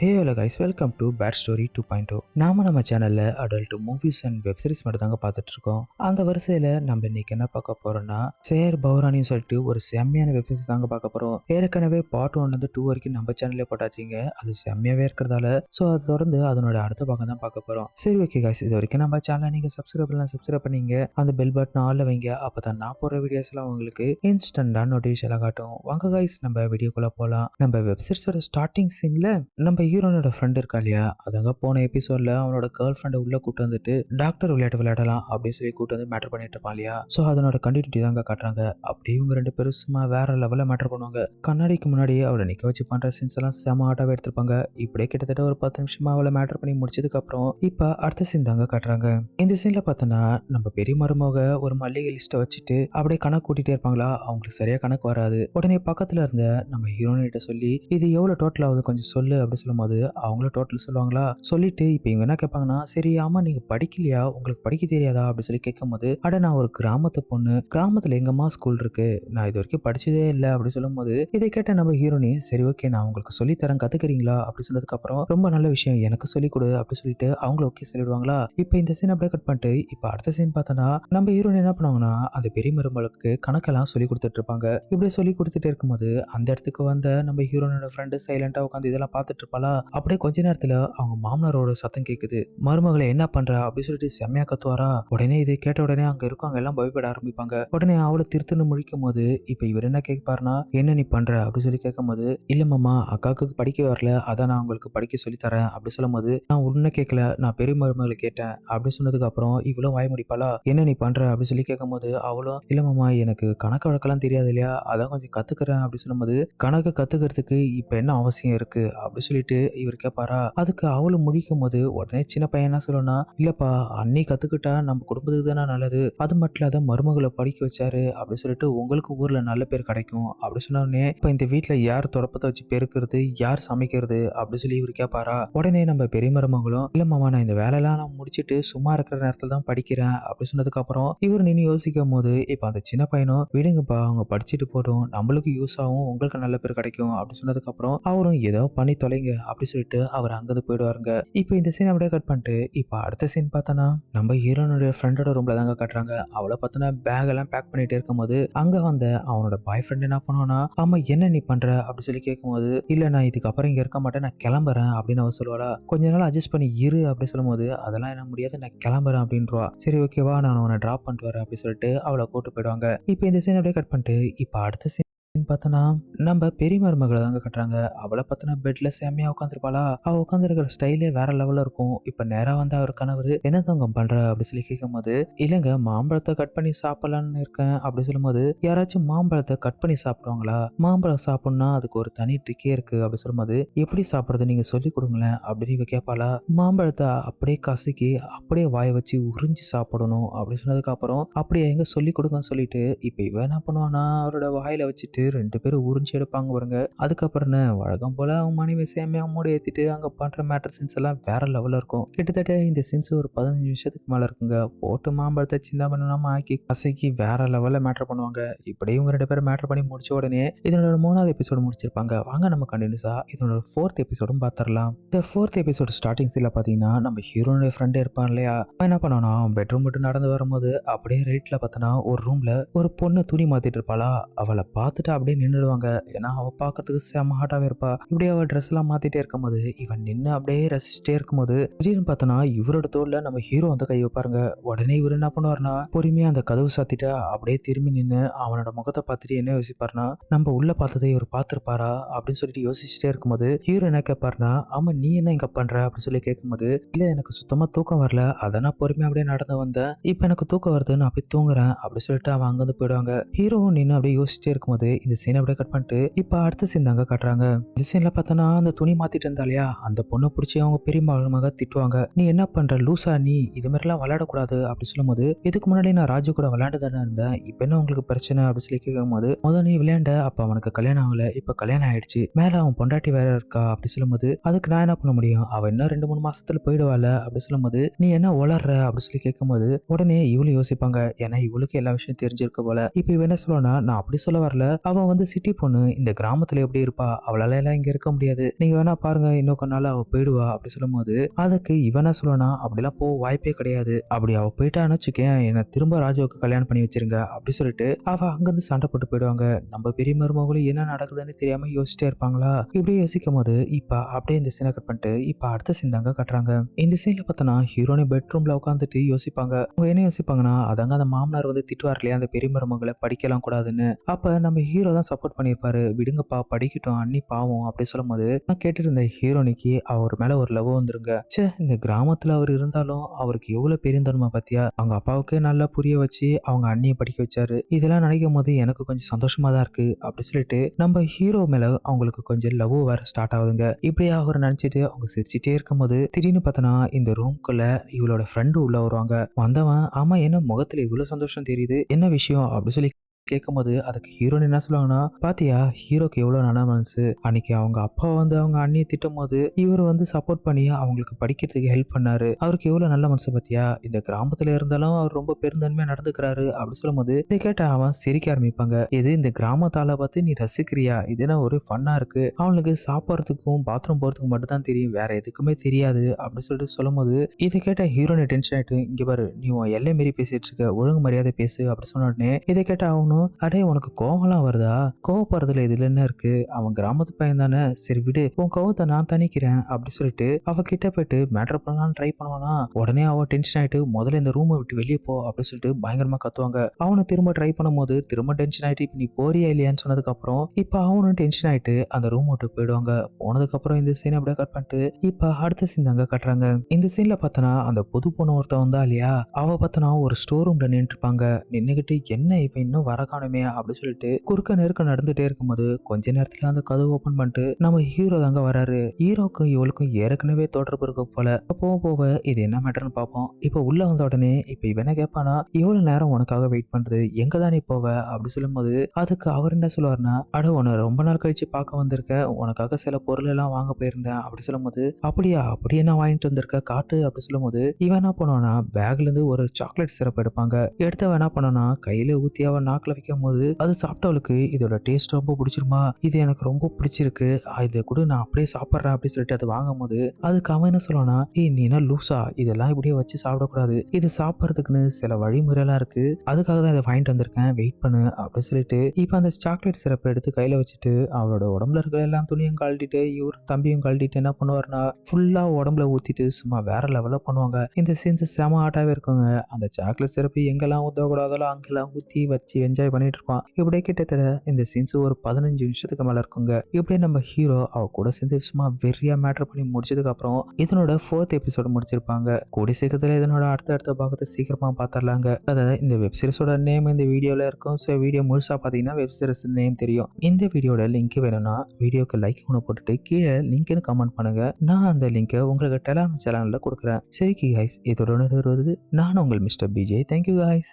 Hey hello guys welcome to bad story two point two நாம நம்ம சேனலில் adult movies and web series மட்டும் தாங்க பார்த்துட்டு இருக்கோம் அந்த வரிசையில் நம்ம இன்னைக்கு என்ன பார்க்க போறோம்னா சேர் பௌரானின்னு சொல்லிட்டு ஒரு செம்மையான வெப் சீரிஸ் தாங்க பார்க்க போகிறோம் ஏற்கனவே பார்ட் வந்து டூ வரைக்கும் நம்ம சேனல்ல போட்டாச்சிங்க. அது செம்மையாவே இருக்கிறதால ஸோ அது தொடர்ந்து அதனோட அடுத்த பக்கம் தான் பார்க்க போறோம். சரி ஓகே கைஸ் இது வரைக்கும் நம்ம சேனலை நீங்கள் சப்ஸ்கிரைப் பண்ணலாம் சப்ஸ்கிரைப் பண்ணீங்க. அந்த பெல் பட்டன் ஆல்ல வைங்க. அப்போ தான் நான் போடுற வீடியோஸ்லாம் உங்களுக்கு இன்ஸ்டண்ட்டாக நோட்டிஃபிகேஷன் காட்டும். வாங்க கைஸ் நம்ம வீடியோக்குள்ள போகலாம் நம்ம வெப் சீரிஸோட ஸ்டார்டிங் சீன்ல நம்ம ஹீரோனோட ஃப்ரெண்ட் இருக்கா இல்லையா? அதங்க போன எபிசோட்ல அவனோட கேர்ள் ஃப்ரெண்டை உள்ள கூட்டு வந்துட்டு டாக்டர் விளையாட்டு விளையாடலாம் அப்படின்னு சொல்லி கூட்டு வந்து மேட்டர் பண்ணிட்டு இருப்பான் இல்லையா? ஸோ அதனோட கண்டினியூட்டி தாங்க காட்டுறாங்க. அப்படியே இவங்க ரெண்டு பேரும் சும்மா வேற லெவலில் மேட்டர் பண்ணுவாங்க. கண்ணாடிக்கு முன்னாடி அவளை நிக்க வச்சு பண்ற சீன்ஸ் எல்லாம் செம ஆட்டாவே எடுத்திருப்பாங்க. இப்படியே கிட்டத்தட்ட ஒரு பத்து நிமிஷமா அவளை மேட்டர் பண்ணி முடிச்சதுக்கு அப்புறம் இப்போ அடுத்த சீன் தாங்க காட்டுறாங்க. இந்த சீன்ல பார்த்தோன்னா நம்ம பெரிய மருமக ஒரு மல்லிகை லிஸ்ட்டை வச்சுட்டு அப்படியே கணக்கு கூட்டிட்டே இருப்பாங்களா? அவங்களுக்கு சரியா கணக்கு வராது. உடனே பக்கத்துல இருந்த நம்ம ஹீரோனிட்ட சொல்லி இது எவ்வளவு டோட்டல் ஆகுது? கொஞ்சம் சொல்லு அப்படின்னு சொல்லும்போது அவங்களும் டோட்டல் சொல்லுவாங்களா? சொல்லிட்டு இப்போ இவங்க என்ன கேட்பாங்கன்னா சரி ஆமா நீங்க படிக்கலையா? உங்களுக்கு படிக்க தெரியாதா? அப்படின்னு சொல்லி கேட்கும்போது அட நான் ஒரு கிராமத்து பொண்ணு. கிராமத்துல எங்கம்மா ஸ்கூல் இருக்கு. நான் இது வரைக்கும் படிச்சதே இல்லை. அப்படின்னு சொல்லும்போது இதை கேட்ட நம்ம ஹீரோனி சரி ஓகே நான் உங்களுக்கு சொல்லி தரேன் கத்துக்கிறீங்களா? அப்படி சொன்னதுக்கு அப்புறம் ரொம்ப நல்ல விஷயம். எனக்கு சொல்லி கொடு. அப்படி சொல்லிட்டு அவங்கள ஓகே சொல்லிடுவாங்களா? இப்போ இந்த சீன் அப்படியே கட் பண்ணிட்டு இப்போ அடுத்த சீன் பார்த்தோன்னா நம்ம ஹீரோனி என்ன பண்ணுவாங்கன்னா அந்த பெரிய மருமகளுக்கு கணக்கெல்லாம் சொல்லி கொடுத்துட்டு இருப்பாங்க. இப்படி சொல்லி கொடுத்துட்டு இருக்கும்போது அந்த இடத்துக்கு வந்த நம்ம ஹீரோனோட ஃப்ரெண்டு சைலண்டா உட்காந்து இதெல்லாம் பார்த்துட்டு இருப்பாளா? அப்படியே கொஞ்ச நேரத்துல அவங்க மாமனாரோட சத்தம் கேக்குது. மருமகளை என்ன பண்ற? அப்படின்னு சொல்லிட்டு செம்மையா கத்துவாரா? உடனே இது கேட்ட உடனே அங்க இருக்கவங்க எல்லாம் பயப்பட ஆரம்பிப்பாங்க. உடனே அவளை திருத்துன்னு முழிக்கும் போது இப்ப இவர் என்ன கேட்பாருனா என்ன நீ பண்ற? அப்படின்னு சொல்லி கேட்கும் போது இல்ல மாமா அக்காவுக்கு படிக்க வரல. அதான் நான் உங்களுக்கு படிக்க சொல்லி தரேன். அப்படி சொல்லும் போது நான் உன்ன கேட்கல நான் பெரிய மருமகளை கேட்டேன். அப்படின்னு சொன்னதுக்கு அப்புறம் இவ்வளவு வாய முடிப்பாளா? என்ன நீ பண்ற? அப்படி சொல்லி கேட்கும் போது அவளும் இல்ல மாமா எனக்கு கணக்கு வழக்கெல்லாம் தெரியாது இல்லையா? அதான் கொஞ்சம் கத்துக்கிறேன். அப்படி சொல்லும்போது கணக்கு கத்துக்கிறதுக்கு இப்ப என்ன அவசியம் இருக்கு? அப்படின்னு சொல்லிட்டு இவர் கேட்பாரா அதுக்கு அவளும் முடிக்கும் போது உடனே சின்ன பையன் என்ன சொல்லணும்னா இல்லப்பா அன்னி கத்துக்கிட்டா நம்ம குடும்பத்துக்கு தானே நல்லது. அது மட்டும் இல்லாத மருமகளை படிக்க வச்சாரு. அப்படி சொல்லிட்டு உங்களுக்கு ஊர்ல நல்ல பேர் கிடைக்கும். அப்படி சொன்னோடனே இப்ப இந்த வீட்டுல யார் தொடப்பத்தை வச்சு பெருக்கிறது? யார் சமைக்கிறது? அப்படி சொல்லி இவர் கேட்பாரா உடனே நம்ம பெரிய மருமகளும் இல்ல மாமா நான் இந்த வேலையெல்லாம் நான் முடிச்சிட்டு சும்மா இருக்கிற நேரத்துல தான் படிக்கிறேன். அப்படி சொன்னதுக்கு அப்புறம் இவர் நின்று யோசிக்கும் போது இப்ப அந்த சின்ன பையனும் விடுங்கப்பா அவங்க படிச்சுட்டு போடும் நம்மளுக்கு யூஸ் ஆகும் உங்களுக்கு நல்ல பேர் கிடைக்கும். அப்படி சொன்னதுக்கு அப்புறம் அவரும் ஏதோ பண்ணி தொலைங்க. அப்படி சொல்லிட்டு அவர் அங்கிருந்து போயிடுவாருங்க. இப்போ இந்த சீன் அப்படியே கட் பண்ணிட்டு இப்போ அடுத்த சீன் பார்த்தோன்னா நம்ம ஹீரோனுடைய ஃப்ரெண்டோட ரூம்ல தாங்க கட்டுறாங்க. அவளை பார்த்தோன்னா பேக் எல்லாம் பேக் பண்ணிட்டே இருக்கும்போது அங்க வந்த அவனோட பாய் ஃப்ரெண்ட் என்ன பண்ணுவானா ஆமா என்ன நீ பண்ற? அப்படி சொல்லி கேட்கும்போது இல்ல நான் இதுக்கப்புறம் இங்க இருக்க மாட்டேன். நான் கிளம்புறேன். அப்படின்னு அவ சொல்லுவாளா. கொஞ்ச நாள் அட்ஜஸ்ட் பண்ணி இரு அப்படி சொல்லும்போது அதெல்லாம் என்ன முடியாது. நான் கிளம்புறேன். அப்படின்றவா சரி ஓகேவா நான் உன்னை ட்ராப் பண்ணிட்டு வரேன். அப்படி சொல்லிட்டு அவளை கூட்டு போயிடுவாங்க. இப்போ இந்த சீன் அப்படியே கட் பண்ணிட்டு இப்போ அடுத்த சீன் பார்த்தோன்னா நம்ம பெரிய மருமகளை தாங்க கட்டுறாங்க. அவளை பார்த்தோன்னா பெட்ல செம்மையா உட்காந்துருப்பாளா அவ உட்காந்துருக்கிற ஸ்டைலே வேற லெவல்ல இருக்கும். இப்ப நேரம் வந்து அவர் கணவர் என்ன தங்கம் பண்ற? அப்படி சொல்லி கேட்கும் போது இல்லைங்க மாம்பழத்தை கட் பண்ணி சாப்பிடலான்னு இருக்கேன். அப்படி சொல்லும்போது யாராச்சும் மாம்பழத்தை கட் பண்ணி சாப்பிடுவாங்களா? மாம்பழம் சாப்பிடணும்னா அதுக்கு ஒரு தனி ட்ரிக்கே இருக்கு. அப்படி சொல்லும்போது எப்படி சாப்பிடுறது? நீங்க சொல்லி கொடுங்களேன். அப்படின்னு இவ கேட்பாளா மாம்பழத்தை அப்படியே கசக்கி அப்படியே வாய வச்சு உறிஞ்சி சாப்பிடணும். அப்படி சொன்னதுக்கு அப்புறம் அப்படியே எங்க சொல்லி கொடுங்கன்னு சொல்லிட்டு இப்ப இவன் என்ன பண்ணுவானா அவரோட வாயில வச்சுட்டு ரெண்டு பேரும் உறிஞ்சி எடுப்பாங்க பாருங்க. அதுக்கப்புறம் என்ன? வழக்கம் போல அவங்க மனைவி சேமியா மூடி ஏற்றிட்டு அங்கே பண்ணுற மேட்டர் சீன்ஸ் எல்லாம் வேற லெவலில் இருக்கும். கிட்டத்தட்ட இந்த சீன்ஸ் ஒரு பதினஞ்சு நிமிஷத்துக்கு மேலே இருக்குங்க. போட்டு மாம்பழத்தை சின்ன பண்ணாம ஆக்கி கசக்கி வேற லெவலில் மேட்டர் பண்ணுவாங்க. இப்படி இவங்க ரெண்டு பேரும் மேட்டர் பண்ணி முடிச்ச உடனே இதனோட மூணாவது எபிசோடு முடிச்சிருப்பாங்க. வாங்க நம்ம கண்டினியூஸா இதனோட ஃபோர்த் எபிசோடும் பார்த்துடலாம் இந்த ஃபோர்த் எபிசோடு ஸ்டார்டிங் சீல பார்த்தீங்கன்னா நம்ம ஹீரோனுடைய ஃப்ரெண்டே இருப்பான் இல்லையா? அவன் என்ன பண்ணானா பெட்ரூம் விட்டு நடந்து வரும்போது அப்படியே ரைட்டில் பார்த்தனா ஒரு ரூமில் ஒரு பொண்ணு துணி மாற்றிட்டு இருப்பாளா? அவளை பார்த்துட்டு அப்படியே நின்றுடுவாங்க. ஏன்னா அவள் பார்க்கறதுக்கு செம ஹாட்டாவே இருப்பா. இப்படி அவள் ட்ரெஸ் எல்லாம் இருக்கும் இருக்கும்போது இவன் நின்று அப்படியே ரசிச்சுட்டே இருக்கும்போது திடீர்னு பார்த்தோன்னா இவரோட தோல்ல நம்ம ஹீரோ வந்து கை வைப்பாருங்க. உடனே இவர் என்ன பண்ணுவாருன்னா பொறுமையாக அந்த கதவு சாத்திட்டு அப்படியே திரும்பி நின்று அவனோட முகத்தை பார்த்துட்டு என்ன யோசிப்பாருன்னா நம்ம உள்ள பார்த்ததை இவர் பார்த்துருப்பாரா? அப்படின்னு சொல்லிட்டு யோசிச்சுட்டே இருக்கும்போது ஹீரோ என்ன கேட்பாருன்னா ஆமா நீ என்ன இங்க பண்ற? அப்படின்னு சொல்லி கேட்கும்போது இல்ல எனக்கு சுத்தமா தூக்கம் வரல. அதை நான் பொறுமையா அப்படியே நடந்து வந்தேன். இப்போ எனக்கு தூக்கம் வருது நான் அப்படியே தூங்குறேன். அப்படி சொல்லிட்டு அவன் அங்கிருந்து போயிடுவாங்க. ஹீரோவும் நின்று அப்படியே யோசிச்சுட்டே இருக்கும்போது இந்த சீனை அப்படியே கட் பண்ணிட்டு இப்போ அடுத்த சீன் தாங்க காட்டுறாங்க. இந்த சீன்ல பார்த்தோன்னா அந்த துணி மாத்திட்டு இருந்தா இல்லையா அந்த பொண்ணை பிடிச்சி அவங்க பெரிய மக திட்டுவாங்க. நீ என்ன பண்ற? லூசா நீ? இது மாதிரிலாம் விளையாடக்கூடாது. அப்படி சொல்லும்போது இதுக்கு முன்னாடி நான் ராஜு கூட விளையாண்டு தானே இருந்தேன்? இப்போ என்ன உங்களுக்கு பிரச்சனை? அப்படின்னு சொல்லி கேட்கும்போது முதல் நீ விளையாண்ட அப்ப அவனுக்கு கல்யாணம் ஆகல. இப்ப கல்யாணம் ஆயிடுச்சு. மேல அவன் பொண்டாட்டி வேற இருக்கா? அப்படி சொல்லும்போது அதுக்கு நான் என்ன பண்ண முடியும்? அவன் இன்னும் ரெண்டு மூணு மாசத்துல போயிடுவாள்? அப்படி சொல்லும்போது நீ என்ன உளர்ற? அப்படி சொல்லி கேட்கும்போது உடனே இவளும் யோசிப்பாங்க. ஏன்னா இவளுக்கு எல்லா விஷயம் தெரிஞ்சிருக்க போல. இப்போ இவன் என்ன சொல்லுவானா நான் அப்படி சொல்ல வரல. அவள் வந்து சிட்டி பொண்ணு. இந்த கிராமத்துல எப்படி இருப்பா? அவளால எல்லாம் இங்க இருக்க முடியாது. நீங்க வேணா பாருங்க இன்னும் கொஞ்ச நாள் அவ போயிடுவா அப்படி சொல்லும்போது அதுக்கு இவனா சொல்லனா? அப்படிலாம் போக வாய்ப்பே கிடையாது. அப்படி அவ போயிட்டான்னு வச்சுக்கேன் என்ன திரும்ப ராஜாவுக்கு கல்யாணம் பண்ணி வச்சிருங்க. அப்படி சொல்லிட்டு அவ அங்கிருந்து சண்டை போட்டு போயிடுவாங்க. நம்ம பெரிய மருமகளும் என்ன நடக்குதுன்னு தெரியாம யோசிச்சிட்டே இருப்பாங்களா? இப்படி யோசிக்கும் போது இப்ப அப்படியே இந்த சீனை கட் பண்ணிட்டு இப்ப அடுத்த சீன் தாங்க கட்டுறாங்க. இந்த சீன்ல பார்த்தோன்னா ஹீரோனி பெட்ரூம்ல உட்காந்துட்டு யோசிப்பாங்க. அவங்க என்ன யோசிப்பாங்கன்னா அதாங்க அந்த மாமனார் வந்து திட்டுவார் இல்லையா? அந்த பெரிய மருமகளை படிக்கலாம் கூடாதுன்னு. அப்ப நம்ம ஹீரோ தான் சப்போர்ட் பண்ணியிருப்பாரு. விடுங்கப்பா படிக்கட்டும் அண்ணி பாவம் அப்படி சொல்லும்போது நான் கேட்டுட்டு இருந்த ஹீரோனிக்கு அவர் மேல ஒரு லவ் வந்துருங்க. ச்சே இந்த கிராமத்துல அவர் இருந்தாலும் அவருக்கு எவ்வளவு பெரியந்தன்மை பத்தியா? அவங்க அப்பாவுக்கு நல்லா புரிய வச்சு அவங்க அண்ணியை படிக்க வச்சாரு. இதெல்லாம் நினைக்கும் போது எனக்கு கொஞ்சம் சந்தோஷமா தான் இருக்கு அப்படி சொல்லிட்டு நம்ம ஹீரோ மேல அவங்களுக்கு கொஞ்சம் லவ் வேற ஸ்டார்ட் ஆகுதுங்க. இப்படியே அவர் நினைச்சிட்டு அவங்க சிரிச்சிட்டே இருக்கும்போது திடீர்னு பார்த்தனா இந்த ரூம்குள்ள இவளோட ஃப்ரெண்டு உள்ள வருவாங்க. வந்தவன் ஆமா என்ன முகத்துல இவ்வளவு சந்தோஷம் தெரியுது? என்ன விஷயம்? அப்படி சொல்லி கேட்கும்போது அதுக்கு ஹீரோயின் என்ன சொல்லுவாங்கன்னா பாத்தியா ஹீரோக்கு எவ்வளவு நல்ல மனசு? அன்னைக்கு அவங்க அப்பா வந்து அவங்க அண்ணியை திட்டும் போது இவர் வந்து சப்போர்ட் பண்ணி அவங்களுக்கு படிக்கிறதுக்கு ஹெல்ப் பண்ணாரு. அவருக்கு எவ்வளவு நல்ல மனசு பாத்தியா? இந்த கிராமத்துல இருந்தாலும் அவர் ரொம்ப பெருந்தன்மையா நடந்துக்கிறாரு. அப்படின்னு சொல்லும்போது இதை கேட்ட அவன் சிரிக்க ஆரம்பிப்பாங்க. இது இந்த கிராமத்தால பார்த்து நீ ரசிக்கிறியா? இது என்ன ஒரு ஃபன்னா இருக்கு? அவனுக்கு சாப்பிட்றதுக்கும் பாத்ரூம் போறதுக்கும் மட்டும் தான் தெரியும். வேற எதுக்குமே தெரியாது. அப்படின்னு சொல்லிட்டு சொல்லும்போது இதை கேட்ட ஹீரோயின் டென்ஷன் ஆயிட்டு இங்க பாரு நீ உன் எல்லை மீறி பேசிட்டு இருக்க. ஒழுங்கு மரியாதை பேசு. அப்படின்னு சொன்ன உடனே இதை கேட்ட அவனும் அடே உனக்கு கோவம்லாம் வருதா? கோவப்படுறதுல இதுல என்ன இருக்கு? அவன் கிராமத்து பையன் தானே? சரி விடு உன் கோவத்தை நான் தணிக்கிறேன் அப்படி சொல்லிட்டு அவ கிட்ட போயிட்டு மேட்ரு பண்ணலாம்னு ட்ரை பண்ணுவானா? உடனே அவ டென்ஷன் ஆயிட்டு முதல்ல இந்த ரூமை விட்டு வெளியே போ அப்படின்னு சொல்லிட்டு பயங்கரமா கத்துவாங்க. அவனை திரும்ப ட்ரை பண்ணும்போது திரும்ப டென்ஷன் ஆயிட்டு இப்ப நீ போறியா இல்லையான்னு சொன்னதுக்கு அப்புறம் இப்ப அவனும் டென்ஷன் ஆயிட்டு அந்த ரூம் விட்டு போயிடுவாங்க. போனதுக்கு அப்புறம் இந்த சீன் அப்படியே கட் பண்ணிட்டு இப்ப அடுத்த சீன் தாங்க கட்டுறாங்க. இந்த சீன்ல பார்த்தனா அந்த புது பொண்ணு ஒருத்தன் வந்தா இல்லையா? அவ பார்த்தனா ஒரு ஸ்டோர் ரூம்ல நின்று இருப்பாங்க. நின்னுகிட்டு என்ன இப்ப இன்னும் வர காணுமே அப்படின்னு சொல்லிட்டு குறுக்க நெருக்க நடந்துட்டே இருக்கும்போது கொஞ்ச நேரத்துல அந்த கதவு ஓபன் பண்ணிட்டு நம்ம ஹீரோ தாங்க வராரு. ஹீரோக்கும் இவளுக்கும் ஏற்கனவே தொடர்பு இருக்க போல. போக போக இது என்ன மேட்டர்னு பார்ப்போம். இப்ப உள்ள வந்த உடனே இப்ப இவன் என்ன கேட்பானா இவ்வளவு நேரம் உனக்காக வெயிட் பண்றது எங்க தான் நீ போவ? அப்படி சொல்லும்போது அதுக்கு அவர் என்ன சொல்லுவாருன்னா அட உன்னை ரொம்ப நாள் கழிச்சு பார்க்க வந்திருக்க. உனக்காக சில பொருள் எல்லாம் வாங்க போயிருந்தேன். அப்படி சொல்லும்போது அப்படியா? அப்படி என்ன வாங்கிட்டு வந்திருக்க? காட்டு. அப்படி சொல்லும்போது இவன் என்ன பண்ணுவானா பேக்ல இருந்து ஒரு சாக்லேட் சிரப் எடுப்பாங்க. எடுத்தவன் என்ன பண்ணனா கையில ஊத்தி அவன் நாக்குல வைக்கும் போது அது சாப்பிட்டவளுக்கு இதோட டேஸ்ட் ரொம்ப பிடிச்சிருமா? இது எனக்கு ரொம்ப பிடிச்சிருக்கு. இதை கூட நான் அப்படியே சாப்பிட்றேன் அப்படின்னு சொல்லிட்டு அதை வாங்கும் போது அதுக்கு அவன் என்ன சொல்லுவானா ஏய் நீ என்ன லூசா? இதெல்லாம் இப்படியே வச்சு சாப்பிடக்கூடாது. இது சாப்பிட்றதுக்குன்னு சில வழிமுறையெல்லாம் இருக்கு. அதுக்காக தான் இதை வாங்கிட்டு வந்திருக்கேன். வெயிட் பண்ணு அப்படின்னு சொல்லிட்டு இப்போ அந்த சாக்லேட் சிரப்பை எடுத்து கையில வச்சுட்டு அவளோட உடம்புல இருக்கிற எல்லா துணியும் கழட்டிட்டு இவர் தம்பியும் கழட்டிட்டு என்ன பண்ணுவாருன்னா ஃபுல்லா உடம்புல ஊத்திட்டு சும்மா வேற லெவலில் பண்ணுவாங்க. இந்த சீன்ஸ் செம ஆட்டாவே இருக்குங்க. அந்த சாக்லேட் சிறப்பு எங்கெல்லாம் ஊற்றக்கூடாதோ அங்கெல்லாம் ஊற்றி வச்சு என்ஜாய் பண்ணிட்டு இருப்பான் இப்படியே கிட்டத்தட்ட இந்த சீன்ஸ் ஒரு பதினஞ்சு நிமிஷத்துக்கு மேல இருக்குங்க. இப்படியே நம்ம ஹீரோ அவ கூட சேர்ந்து சும்மா வெறியா மேட்டர் பண்ணி முடிச்சதுக்கு அப்புறம் இதனோட ஃபோர்த் எபிசோடு முடிச்சிருப்பாங்க. கூடி சீக்கிரத்துல இதனோட அடுத்த அடுத்த பாகத்தை சீக்கிரமா பார்த்துடலாங்க அதாவது இந்த வெப் சீரிஸோட நேம் இந்த வீடியோல இருக்கும். ஸோ வீடியோ முழுசா பார்த்தீங்கன்னா வெப் சீரிஸ் நேம் தெரியும். இந்த வீடியோட லிங்க் வேணும்னா வீடியோக்கு லைக் ஒன்று போட்டுட்டு கீழே லிங்க்னு கமெண்ட் பண்ணுங்க. நான் அந்த லிங்கை உங்களுக்கு டெலாம் சேனல்ல கொடுக்குறேன். சரி கி ஹைஸ் இதோட வருவது நான் உங்கள் மிஸ்டர் பிஜே தேங்க்யூ ஹைஸ்